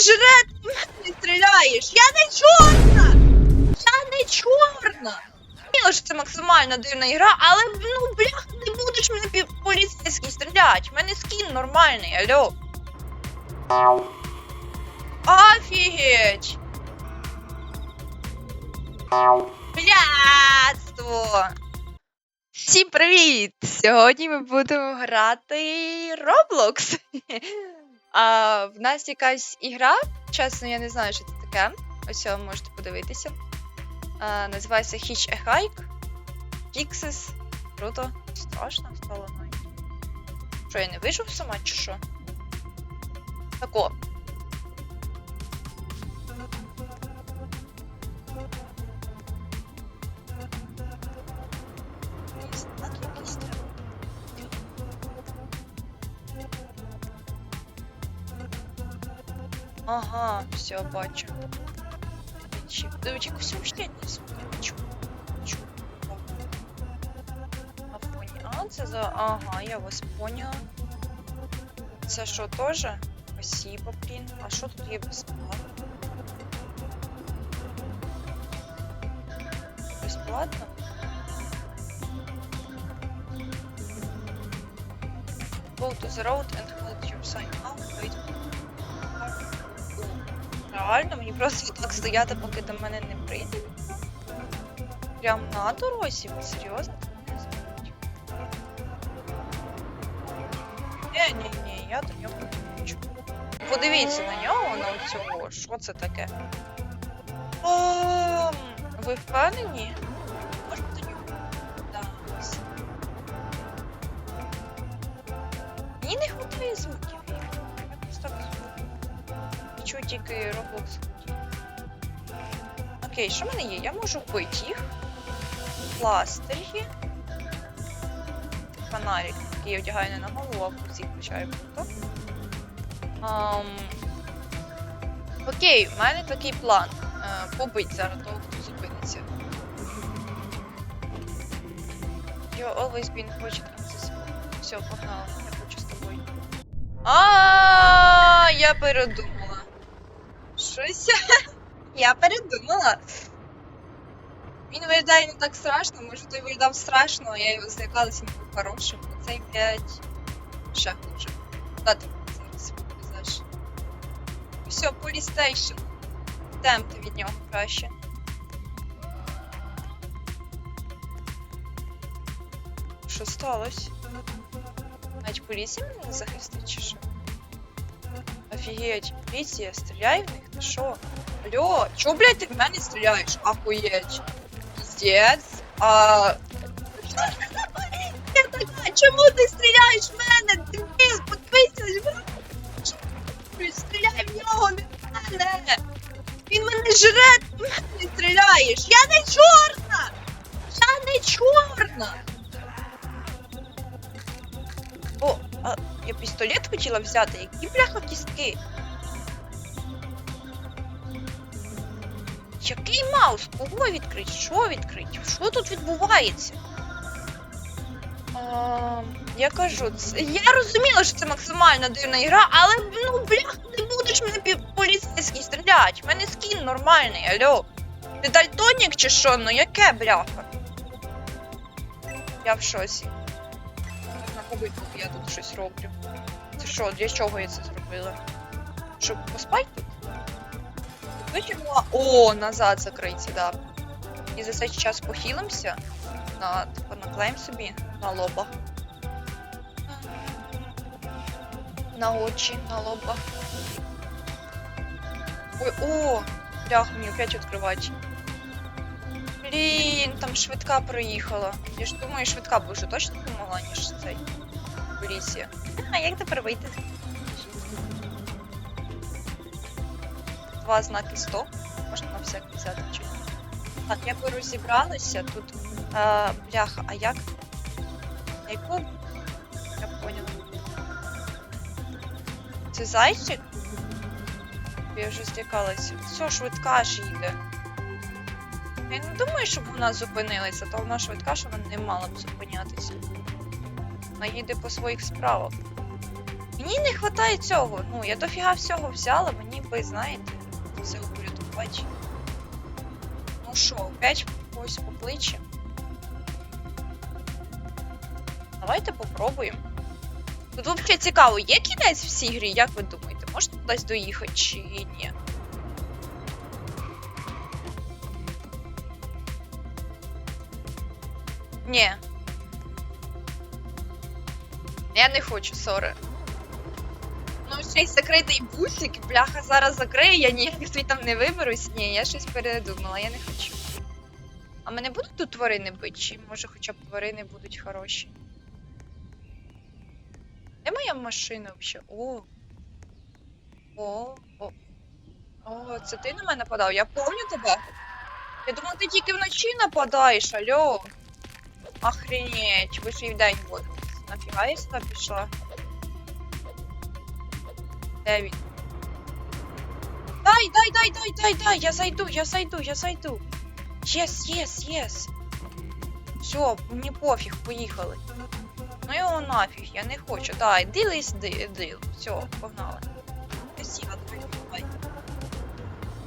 жре, ти мене стріляєш! Я не чорна! Я не чорна! Зрозуміло, що це максимально дивна ігра, але ну блях, не будеш мене поліцейський стріляти. В мене скін нормальний, алло. Офігеть! Блядство! Всім привіт! Сьогодні ми будемо грати Roblox. а, в нас якась ігра, чесно, я не знаю, що це таке. Ось ви можете подивитися. А, називається Hitch a Hike. Pixes. Круто. Страшно стало. Що, я не вижив сама, чи що? Тако. Ага, все, бачу. Чи- Дивіться, якусь вообще не смачу. На фоні. А, це за. Ага, я вас поняла. Це що теж? Спасибо, блін. А що тут є безплатно? Безплатно? Go to the road and hold your sign up. Реально, мені просто так стояти, поки до мене не прийде. Прям на дорозі? Серйозно? Ні, ні, ні, я до нього не хочу. Подивіться на нього, на цього. Що це таке? Ем, ви впевнені? Можна до нього? Да. ось. Мені не хватає звуків. Чую тільки Roblox. Окей, що в мене є? Я можу вбити їх. Пластир є. Фонарик, який я вдягаю не на голову, а в всіх включаю круто. Ам... Окей, в мене такий план. Е, побить зараз того, хто зупиниться. You always been on this. Все, погнала, я хочу з тобою. А, я передумала. Щось я передумала. Він виглядає не так страшно, може той виглядав страшно, а я його злякалася не був хорошим. Цей, блядь, ще хуже. Куди ти зараз повезеш? Все, полістейшн. Темпи від нього краще. Що сталося? Навіть поліція мене захистить чи що? Офігеть, поліція, стріляй в них, ти що? Алло, чо, блядь, ти в мене стріляєш? Ахуєть. Піздець. А... Чому ти стріляєш в мене? Ти блін, підписуєш мене? Стріляй в нього, не в мене. Він мене жре, ти в мене стріляєш. Я не чорна! Я не чорна! Я пістолет хотіла взяти, які бляха кістки. Який маус? Кого відкрить? Що відкрить? Що тут відбувається? А, я кажу, це- я розуміла, що це максимально дивна ігра, але ну бляха, не будеш мене поліцейський стріляти. У мене скін нормальний, алло. Ти дальтонік чи що? Ну яке бляха? Я в шоці. На я тут щось роблю. Це що, для чого я це зробила? Щоб поспати тут? Витягнула. О, назад закрийте, да. І за цей час похилимося. На, типу, наклеїмо собі на лоба. На очі, на лоба. Ой, о! Блях, мені опять відкривати. Блін, там швидка проїхала. Я ж думаю, швидка б вже точно допомогла, ніж цей. Поліція. А як тепер вийти? Два знаки стоп. Можна на всякий взяти ні. Так, я би розібралася тут. А, бляха, а як? На Яку? Я поняла. Це зайчик? Я вже злякалася. Все, швидка ж їде. Я не думаю, щоб вона зупинилася, то вона швидка, що вона не мала б зупинятися. Вона їде по своїх справах. Мені не вистачає цього. Ну, я дофіга всього взяла, мені би, знаєте, все упорядкувати. Ну що, опять когось покличе. Давайте попробуємо. Тут взагалі цікаво, є кінець в цій грі, як ви думаєте? Можна кудись доїхати чи ні? Ні. Я не хочу, сори. Ну, ще й закритий бусик, бляха зараз закриє, я ніяк звідти не виберусь. Ні, я щось передумала, я не хочу. А мене будуть тут тварини бити, чи може хоча б тварини будуть хороші? Де моя машина взагалі? О. О, о. О, це ти на мене нападав? Я помню тебе. Я думала, ти тільки вночі нападаєш, алло. Охренеть, ви ж і вдень будете. Нафіга я сюди пішла? Де він? Дай, дай, дай, дай, дай, дай, я зайду, я зайду, я зайду. Єс, єс, єс. Все, мені пофіг, поїхали. Ну його нафіг, я не хочу. Дай, із дил. Все, погнали. Красиво, давай, давай.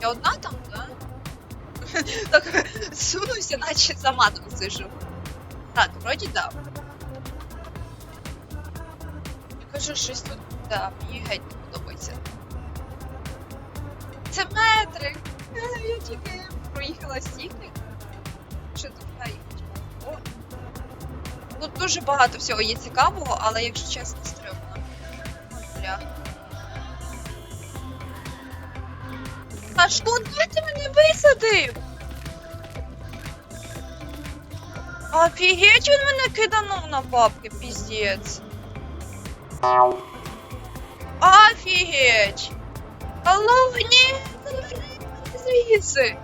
Я одна там, да? так сунуся, наче за матом сижу. Так, вроді да. Я щось тут, да, мені геть не подобається. Це метрик! Е, Я тільки проїхала стільки. Що тут наїхати? О. Тут дуже багато всього є цікавого, але якщо чесно, стрьомно. Бля. А що, ти мене висадив? Офігеть, він мене киданув на бабки, піздець. Офігеть! Алло, ні, забери мене звідси.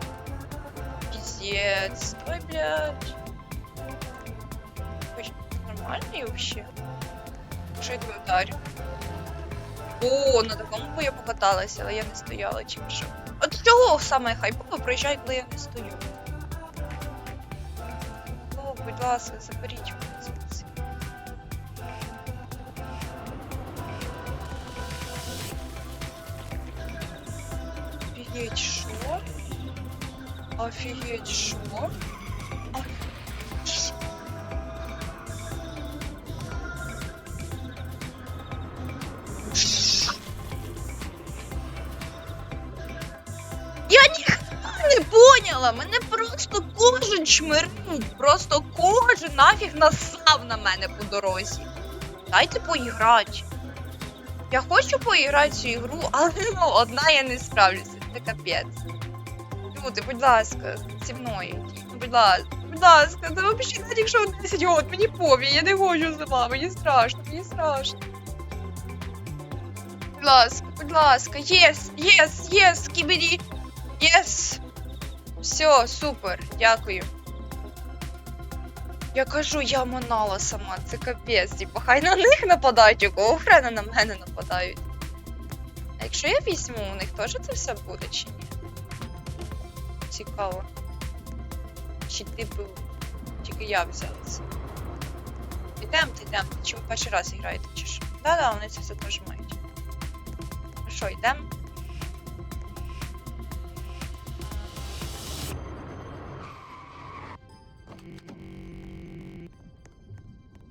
Піздець. Ой, блядь. Нормальний вообще? Що я тебе вдарю? О, на такому бо я покаталася, але я не стояла чи що. От цього саме хайпово проїжджає, коли я не стою. О, будь ласка, заберіть Офігеть, що? Офігеть, що? Офігеть? Я ніхто не поняла, мене просто кожен чмирнув, просто кожен нафіг насав на мене по дорозі. Дайте поіграти. Я хочу поіграти цю ігру, але ну, одна я не справлюся. Це капець. Люди, будь ласка, зі мною. Будь ласка, будь ласка, це взагалі навіть якщо 10 год, мені пові, я не хочу сама, мені страшно, мені страшно. Будь ласка, будь ласка, єс, єс, єс, кібері, єс. Все, супер, дякую. Я кажу, я манала сама, це капець, типу, хай на них нападають, якого хрена на мене нападають. А якщо я візьму, у них теж це все буде чи ні? Цікаво. Чи типу, тільки я взяла це. Ідемте, ідемте. Чи ви перший раз граєте, чи що? Да-да, вони це все теж мають. Ну що, йдемо?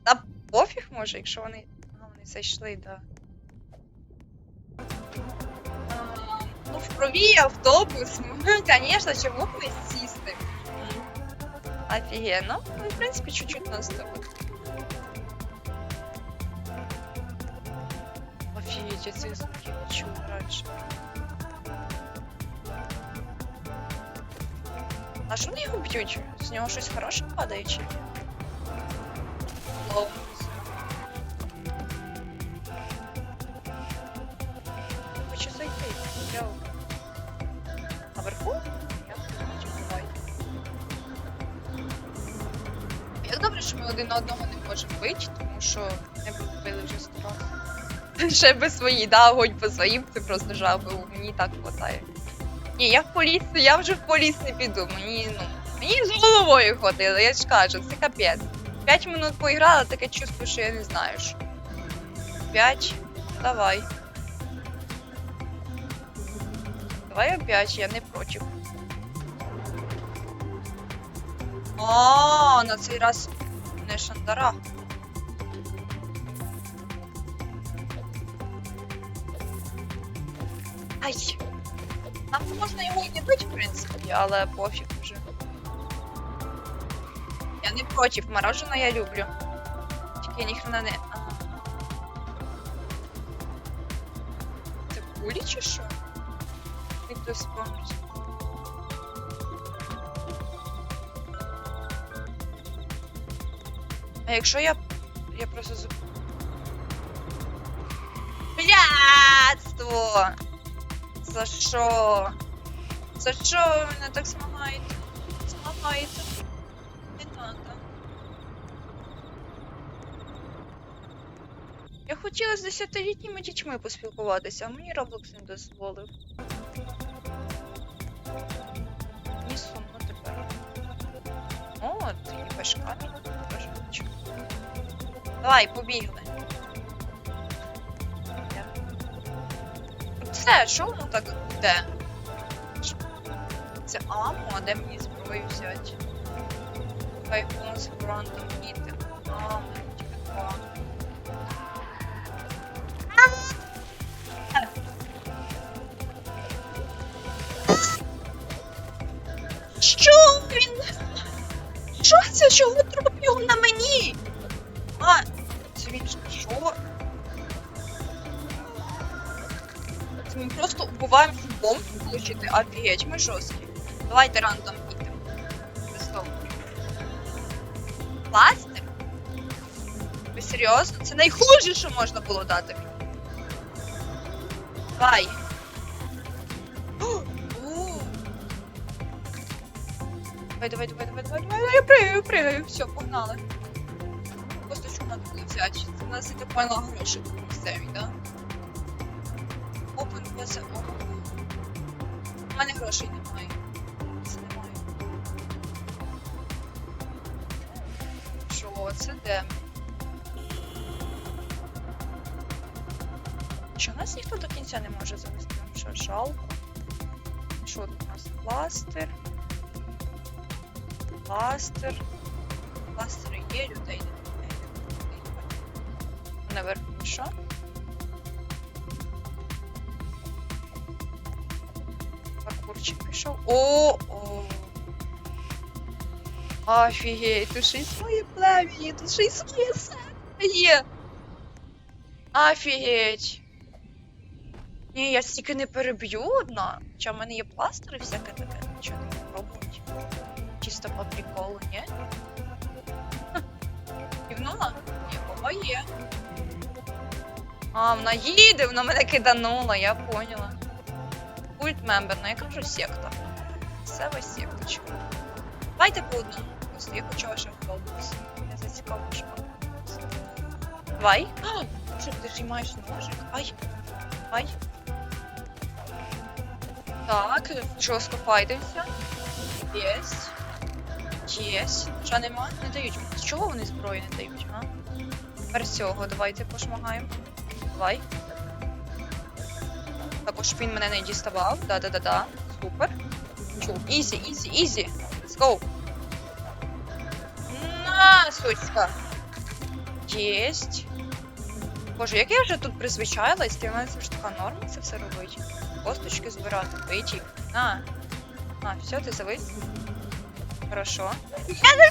Та пофіг може, якщо вони. А, вони зайшли, да. Ну, в крові автобус. Ну, звісно, чому б не сісти? Офігенно. Ну, в принципі, чуть-чуть нас того. Офігеть, я цих звуків не чув раніше. А що вони його б'ють? З нього щось хороше падає чи? ні? Лоу. Хочу зайти. Я... Наверху? Я. Як добре, що ми один одного не можемо бити, тому що не б вбили вже сто раз. Ще би свої, да, огонь по своїм, це просто жаби, мені так хватає. Ні, я в поліс, я вже в поліс не піду, мені, ну, мені з головою ходили, я ж кажу, це капець. П'ять минут поіграла, таке чувство, що я не знаю, що. П'ять. Давай. Давай опять, я не проти. А, на цей раз не шандара. Ай! Нам можна його і не бити, в принципі, але пофіг вже. Я не проти, мороженое я люблю. Тільки я ніхрена не. Як хтось. А якщо я. Я просто зуб. Блядство! За що? За що ви мене так змагаєте? Змагаєте? Не надо. Я хотіла з десятилітніми дітьми поспілкуватися, а мені Roblox не дозволив. Давай, побігли. Це, що воно так йде? Це аммо, а де мені зброю взяти? Хай комусь рандом іти. А, в тільки два. Що він? Що це? Чого ми просто убиваємо щоб бомбу ми жорсткі. Давайте рандом ідемо. Листом. Пластик? Ви серйозно? Це найхуже, що можна було дати. Давай. Давай, давай, давай, давай, давай, давай, я пригаю, пригаю, все, погнали. Що надо? Це у нас, так поняла, гроші місцеві, да? Це опен. У мене грошей немає. Це немає. Що, це де? Що, нас ніхто до кінця не може завести? Що, жалко? Що тут у нас? Пластир. Пластир. Пластири є, людей немає. Наверху що? Паркурчик пішов. О, о. Офігеть, тут ще своє плем'я, тут ще й є. Офігеть. Ні, я стільки не переб'ю одна. Хоча в мене є пластири всяке таке, нічого не пробувати. Чисто по приколу, ні? Кивнула? Баба є. А, вона їде, вона мене киданула, я поняла. Культ мембер, ну яка вже секта? Сева секточка. Давайте по одному. Я хочу ваш автобус. Я зацікавлю, що. Давай. А, що ти знімаєш ножик? Ай. Ай. Так, жорстко файтимся. Єсть. Єсть. Що нема? Не дають. З чого вони зброї не дають, а? Тепер цього давайте пошмагаємо. Давай. Також він мене не діставав. Да-да-да-да. Супер. Ізі, ізі, ізі. Let's go. На, сучка. Єсть. Боже, як я вже тут призвичайлась, для мене це ж така норма це все робить. Косточки збирати, питі. На. На, все, ти завис. Хорошо. Я не...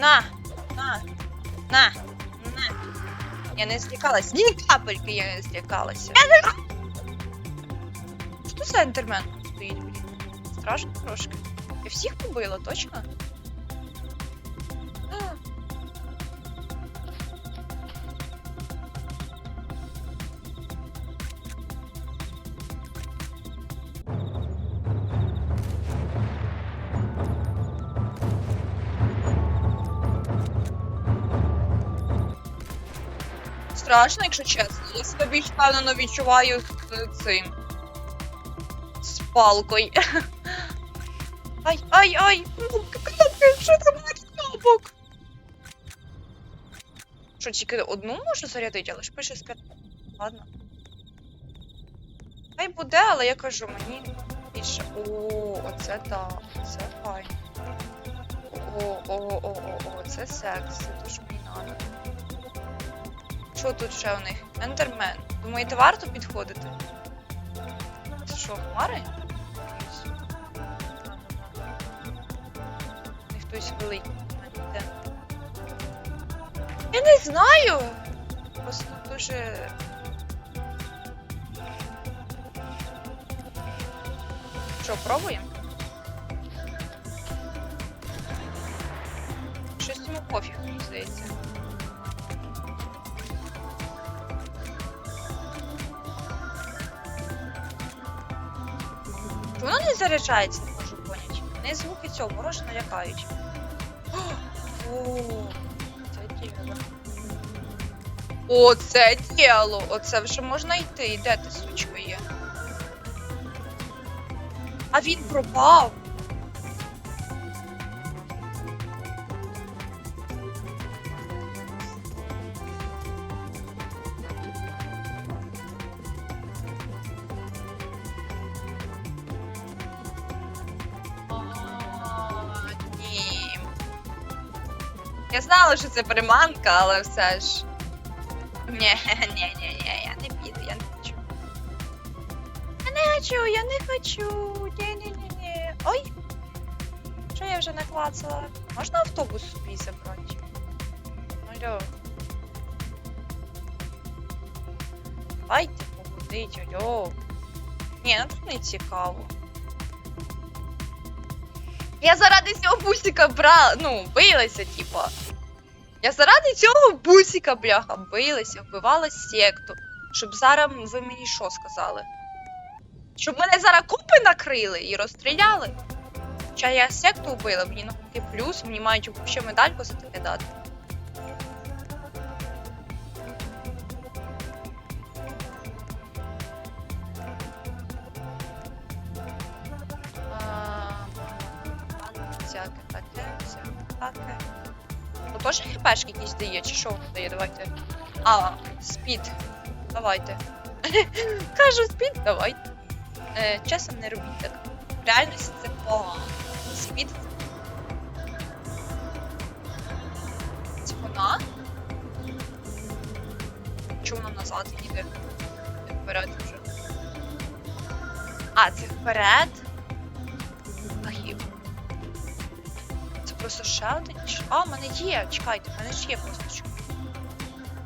На! На! На! Я не злякалась. Ні капельки я не злякалася. Я. Що за ендермен стоїть, блін? Страшно трошки. Я всіх побила, точно? Страшно, якщо чесно. Я себе більш впевнено відчуваю з цим. З палкою. Ай, ай, ай! Кнопки, що там на кнопок? Що, тільки одну можу зарядити, але ж пише з п'ят... Ладно. Хай буде, але я кажу, мені більше. О, оце так, це файно. О, о, о, о, о, це секс, це дуже мені надо. Що тут ще у них? Ендермен. Думаєте, варто підходити? Це що, хмари? Не хтось великий. Я не знаю. Просто дуже. Що, пробуємо? Щось йому пофіг, здається. Заряджається, не можу поняти. Не звуки цього морожено лякають. Оце це тіло. О, це тіло! Оце вже можна йти. Де ти, сучка, є? А він пропав. Знала, що це приманка, але все ж. Ні, ні, ні, ні, я не піду, я не хочу. Я не хочу, я не хочу. Ні, ні, ні, ні. Ой. Що я вже наклацала? Можна автобус собі забрати? Алло. Давайте побудить, алло. Ні, ну тут не цікаво. Я заради цього бусика брала, ну, билася, типа. Я заради цього бусика, бляха, билася, вбивала секту. Щоб зараз ви мені що сказали? Щоб мене зараз купи накрили і розстріляли. Хоча я секту вбила, мені навпаки плюс, мені мають ще медальку за таке дати. Всяке. Теж хпшки якісь дає, чи що воно дає? Давайте. А, спід. Давайте. Кажу, спід, давайте. Е, часом не робіть так. В реальності це погано. Спід. Це вона? Чому вона назад їде? Вперед вже. А, це вперед. Просто ще. А, в мене є. Чекайте, в мене ж є просто.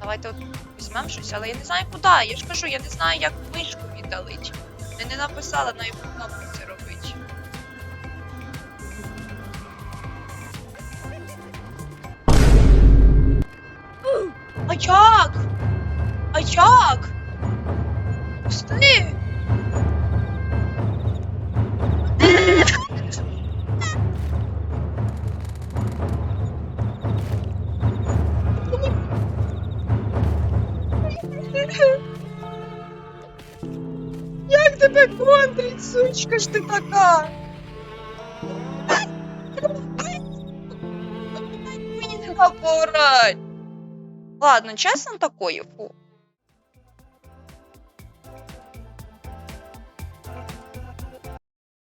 Давайте от візьмемо щось, але я не знаю куди. Я ж кажу, я не знаю, як мишку віддалить. Я не написала на яку кнопку це робить. А як? А як? Пусти! Тебе контрить, сучка ж ти така? Мені не поорать. Ладно, чесно такое, фу.